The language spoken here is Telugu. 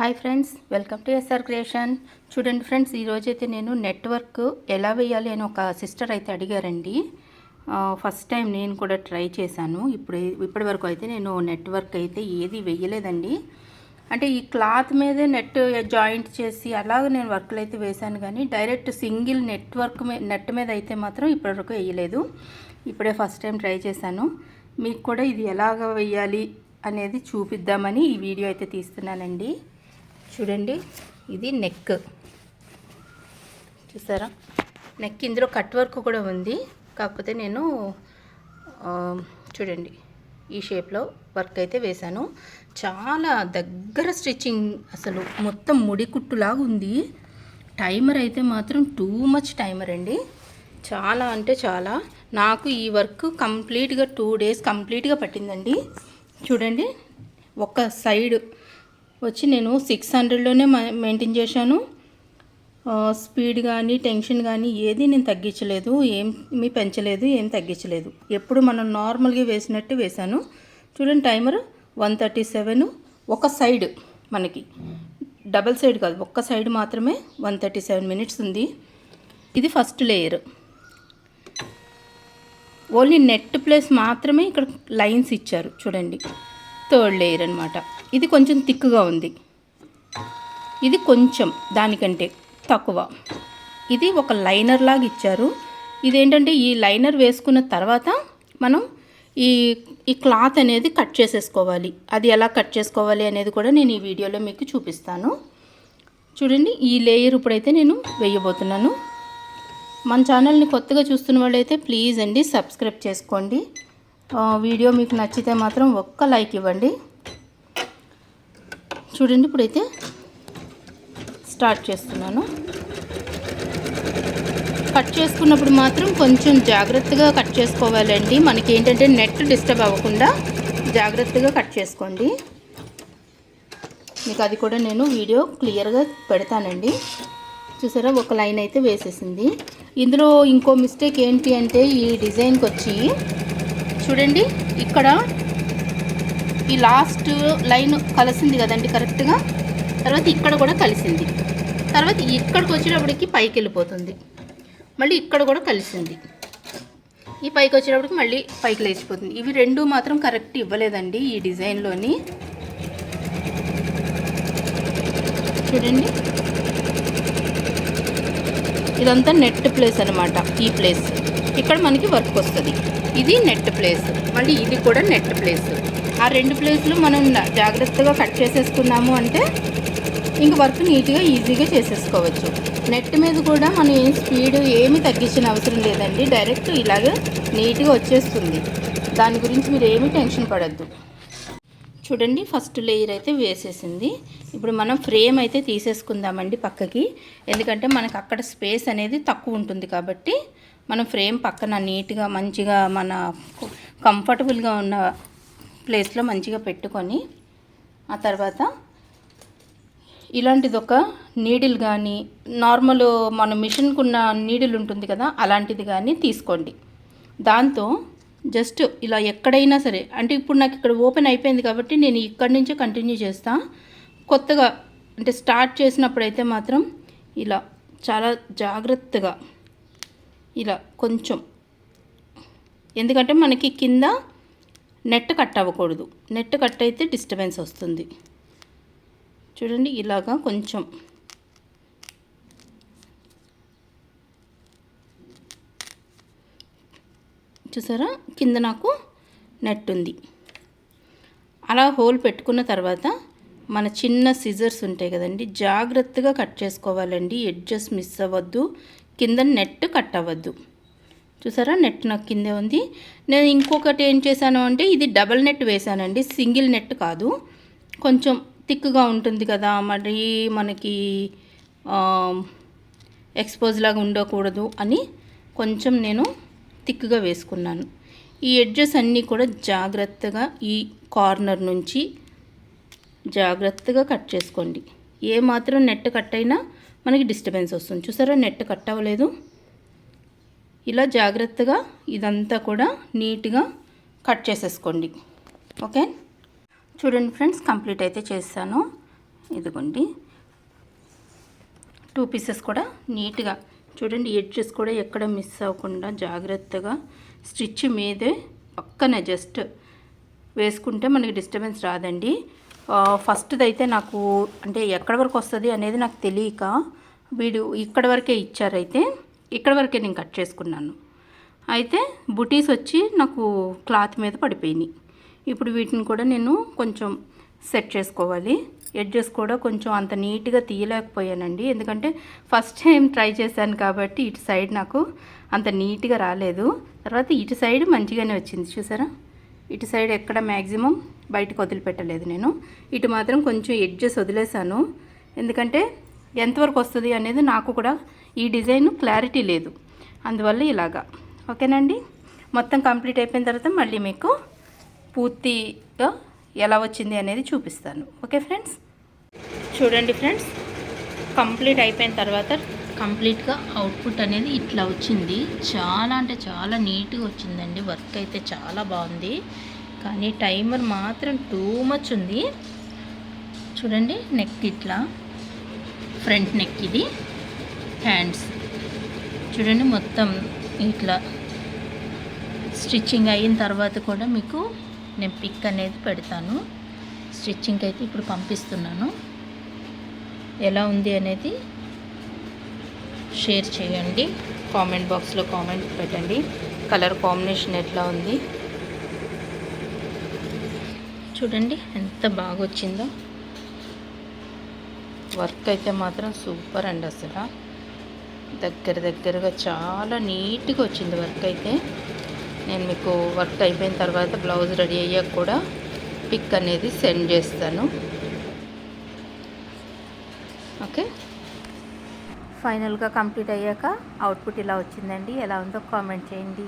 Hi friends welcome to SR creation చూడండి ఫ్రెండ్స్ ఈరోజు అయితే నేను నెట్వర్క్ ఎలా వేయాలి అని ఒక సిస్టర్ అయితే అడిగారండి. ఫస్ట్ టైం నేను కూడా ట్రై చేశాను. ఇప్పుడు ఇప్పటి వరకు అయితే నేను నెట్వర్క్ అయితే ఏది వేయలేదండి. అంటే ఈ క్లాత్ మీదే నెట్ జాయింట్ చేసి అలాగ నేను వర్క్లు అయితే వేశాను కానీ డైరెక్ట్ సింగిల్ నెట్వర్క్ నెట్ మీద అయితే మాత్రం ఇప్పటివరకు వేయలేదు. ఇప్పుడే ఫస్ట్ టైం ట్రై చేశాను. మీకు కూడా ఇది ఎలాగ వేయాలి అనేది చూపిద్దామని ఈ వీడియో అయితే తీస్తున్నానండి. చూడండి ఇది నెక్ చూసారా? నెక్ ఇందులో కట్ వర్క్ కూడా ఉంది. కాకపోతే నేను చూడండి ఈ షేప్లో వర్క్ అయితే వేశాను. చాలా దగ్గర స్టిచ్చింగ్ అసలు మొత్తం ముడి కుట్టులాగా ఉంది. టైమర్ అయితే మాత్రం టూ మచ్ టైమర్ అండి. చాలా అంటే చాలా. నాకు ఈ వర్క్ కంప్లీట్గా టూ డేస్ కంప్లీట్గా పట్టిందండి. చూడండి ఒక సైడ్ వచ్చి నేను సిక్స్ హండ్రెడ్లోనే మెయింటైన్ చేశాను. స్పీడ్ కానీ టెన్షన్ కానీ ఏది నేను తగ్గించలేదు. ఏమి పెంచలేదు ఏం తగ్గించలేదు. ఎప్పుడు మనం నార్మల్గా వేసినట్టు వేశాను. చూడండి టైమర్ వన్ థర్టీ సెవెన్ ఒక సైడ్ మనకి. డబల్ సైడ్ కాదు ఒక్క సైడ్ మాత్రమే వన్ థర్టీ సెవెన్ మినిట్స్ ఉంది. ఇది first layer only net place మాత్రమే ఇక్కడ లైన్స్ ఇచ్చారు. చూడండి. థర్డ్ లేయర్ అనమాట ఇది కొంచెం తిక్కుగా ఉంది. ఇది కొంచెం దానికంటే తక్కువ. ఇది ఒక లైనర్ లాగా ఇచ్చారు. ఇదేంటంటే ఈ లైనర్ వేసుకున్న తర్వాత మనం ఈ ఈ క్లాత్ అనేది కట్ చేసేసుకోవాలి. అది ఎలా కట్ చేసుకోవాలి అనేది కూడా నేను ఈ వీడియోలో మీకు చూపిస్తాను. చూడండి ఈ లేయర్ ఇప్పుడైతే నేను వేయబోతున్నాను. మన ఛానల్ని కొత్తగా చూస్తున్న వాళ్ళైతే ప్లీజ్ అండి సబ్స్క్రైబ్ చేసుకోండి. వీడియో మీకు నచ్చితే మాత్రం ఒక్క లైక్ ఇవ్వండి. చూడండి ఇప్పుడైతే స్టార్ట్ చేస్తున్నాను. కట్ చేసుకున్నప్పుడు మాత్రం కొంచెం జాగ్రత్తగా కట్ చేసుకోవాలండి. మనకి ఏంటంటే నెట్ డిస్టర్బ్ అవ్వకుండా జాగ్రత్తగా కట్ చేసుకోండి. మీకు అది కూడా నేను వీడియో క్లియర్గా పెడతానండి. చూసారా ఒక లైన్ అయితే వేసేసింది. ఇందులో ఇంకో మిస్టేక్ ఏంటి అంటే ఈ డిజైన్కి వచ్చి చూడండి ఇక్కడ ఈ లాస్ట్ లైన్ కలిసింది కదండి కరెక్ట్గా తర్వాత ఇక్కడ కూడా కలిసింది. తర్వాత ఇక్కడికి వచ్చేటప్పటికి పైకి వెళ్ళిపోతుంది. మళ్ళీ ఇక్కడ కూడా కలిసింది. ఈ పైకి వచ్చేటప్పటికి మళ్ళీ పైకి లేచిపోతుంది. ఇవి రెండు మాత్రం కరెక్ట్ ఇవ్వలేదండి ఈ డిజైన్లోని. చూడండి. ఇదంతా నెట్ ప్లేస్ అనమాట ఈ ప్లేస్ ఇక్కడ మనకి వర్క్ వస్తుంది. ఇది నెట్ ప్లేస్ మళ్ళీ ఇది కూడా నెట్ ప్లేస్ ఆ రెండు ప్లేస్లు మనం జాగ్రత్తగా కట్ చేసేసుకున్నాము అంటే ఇంక వర్క్ నీట్గా ఈజీగా చేసేసుకోవచ్చు. నెట్ మీద కూడా మనం ఏం స్పీడ్ ఏమి తగ్గించిన అవసరం లేదండి. డైరెక్ట్ ఇలాగ నీట్గా వచ్చేస్తుంది. దాని గురించి మీరు ఏమీ టెన్షన్ పడద్దు. చూడండి ఫస్ట్ లేయర్ అయితే వేసేసింది. ఇప్పుడు మనం ఫ్రేమ్ అయితే తీసేసుకుందామండి పక్కకి. ఎందుకంటే మనకు అక్కడ స్పేస్ అనేది తక్కువ ఉంటుంది కాబట్టి మనం ఫ్రేమ్ పక్కన నీట్గా మంచిగా మన కంఫర్టబుల్గా ఉన్న ప్లేస్లో మంచిగా పెట్టుకొని ఆ తర్వాత ఇలాంటిది ఒక నీడిల్ కానీ నార్మల్ మన మిషన్కు ఉన్న నీడిల్ ఉంటుంది కదా అలాంటిది కానీ తీసుకోండి. దాంతో జస్ట్ ఇలా ఎక్కడైనా సరే అంటే ఇప్పుడు నాకు ఇక్కడ ఓపెన్ అయిపోయింది కాబట్టి నేను ఇక్కడి నుంచే కంటిన్యూ చేస్తా. కొత్తగా అంటే స్టార్ట్ చేసినప్పుడు అయితే మాత్రం ఇలా చాలా జాగ్రత్తగా ఇలా కొంచెం. ఎందుకంటే మనకి కింద నెట్ కట్ అవ్వకూడదు. నెట్ కట్ అయితే డిస్టర్బెన్స్ వస్తుంది. చూడండి ఇలాగా కొంచెం. చూసారా? కింద నాకు నెట్ ఉంది. అలా హోల్ పెట్టుకున్న తర్వాత మన చిన్న సిజర్స్ ఉంటాయి కదండి జాగ్రత్తగా కట్ చేసుకోవాలండి. ఎడ్జెస్ మిస్ అవ్వద్దు. కింద నెట్ కట్ అవ్వద్దు చూసారా? నెట్ నాకు కిందే ఉంది. నేను ఇంకొకటి ఏం చేశాను అంటే ఇది డబల్ నెట్ వేశానండి. సింగిల్ నెట్ కాదు. కొంచెం థిక్గా ఉంటుంది కదా మరి మనకి ఎక్స్పోజ్ లాగా ఉండకూడదు అని కొంచెం నేను థిక్గా వేసుకున్నాను. ఈ ఎడ్జెస్ అన్నీ కూడా జాగ్రత్తగా ఈ కార్నర్ నుంచి జాగ్రత్తగా కట్ చేసుకోండి. ఏ మాత్రం నెట్ కట్ అయినా మనకి డిస్టర్బెన్స్ వస్తుంది. చూసారా? నెట్ కట్ అవ్వలేదు. ఇలా జాగ్రత్తగా ఇదంతా కూడా నీట్గా కట్ చేసేసుకోండి. ఓకే చూడండి ఫ్రెండ్స్ కంప్లీట్ అయితే చేస్తాను ఇదిగోండి. టూ పీసెస్ కూడా నీట్గా. చూడండి ఎడ్జెస్ కూడా ఎక్కడ మిస్ అవ్వకుండా జాగ్రత్తగా స్టిచ్ మీదే పక్కన జస్ట్ వేసుకుంటే మనకి డిస్టర్బెన్స్ రాదండి. ఫస్ట్ది అయితే నాకు అంటే ఎక్కడి వరకు వస్తుంది అనేది నాకు తెలియక వీడు ఇక్కడ వరకే ఇచ్చారైతే ఇక్కడ వరకే నేను కట్ చేసుకున్నాను. అయితే బుటీస్ వచ్చి నాకు క్లాత్ మీద పడిపోయినాయి. ఇప్పుడు వీటిని కూడా నేను కొంచెం సెట్ చేసుకోవాలి. ఎడ్జెస్ కూడా కొంచెం అంత నీట్గా తీయలేకపోయానండి. ఎందుకంటే ఫస్ట్ టైం ట్రై చేశాను కాబట్టి ఇటు సైడ్ నాకు అంత నీట్గా రాలేదు. తర్వాత ఇటు సైడ్ మంచిగానే వచ్చింది. చూసారా? ఇటు సైడ్ ఎక్కడ మ్యాక్సిమం బయటకు వదిలిపెట్టలేదు నేను. ఇటు మాత్రం కొంచెం ఎడ్జెస్ వదిలేశాను. ఎందుకంటే ఎంతవరకు వస్తుంది అనేది నాకు కూడా ఈ డిజైన్ క్లారిటీ లేదు. అందువల్ల ఇలాగా. ఓకేనండి? మొత్తం కంప్లీట్ అయిపోయిన తర్వాత మళ్ళీ మీకు పూర్తిగా ఎలా వచ్చింది అనేది చూపిస్తాను. Okay friends? చూడండి ఫ్రెండ్స్. కంప్లీట్ అయిపోయిన తర్వాత కంప్లీట్గా అవుట్పుట్ అనేది ఇట్లా వచ్చింది. చాలా అంటే చాలా నీట్గా వచ్చిందండి. వర్క్ అయితే చాలా బాగుంది. కానీ టైమర్ మాత్రం టూ మచ్ ఉంది. చూడండి నెక్ ఇట్లా. ఫ్రంట్ నెక్ ఇది. హ్యాండ్స్. చూడండి మొత్తం ఇట్లా. స్టిచ్చింగ్ అయిన తర్వాత కూడా మీకు నేను పిక్ అనేది పెడతాను. స్టిచ్చింగ్ అయితే ఇప్పుడు పంపిస్తున్నాను. ఎలా ఉంది అనేది షేర్ చేయండి. కామెంట్ బాక్స్లో కామెంట్ పెట్టండి. కలర్ కాంబినేషన్ ఎట్లా ఉంది? చూడండి ఎంత బాగా వచ్చిందో వర్క్ అయితే మాత్రం సూపర్ అండి అసలు. దగ్గర దగ్గరగా చాలా నీట్గా వచ్చింది వర్క్ అయితే. నేను మీకు వర్క్ అయిపోయిన తర్వాత బ్లౌజ్ రెడీ అయ్యాక కూడా పిక్ అనేది సెండ్ చేస్తాను. ఓకే? ఫైనల్గా కంప్లీట్ అయ్యాక అవుట్పుట్ ఇలా వచ్చిందండి. ఎలా ఉందో కామెంట్ చేయండి.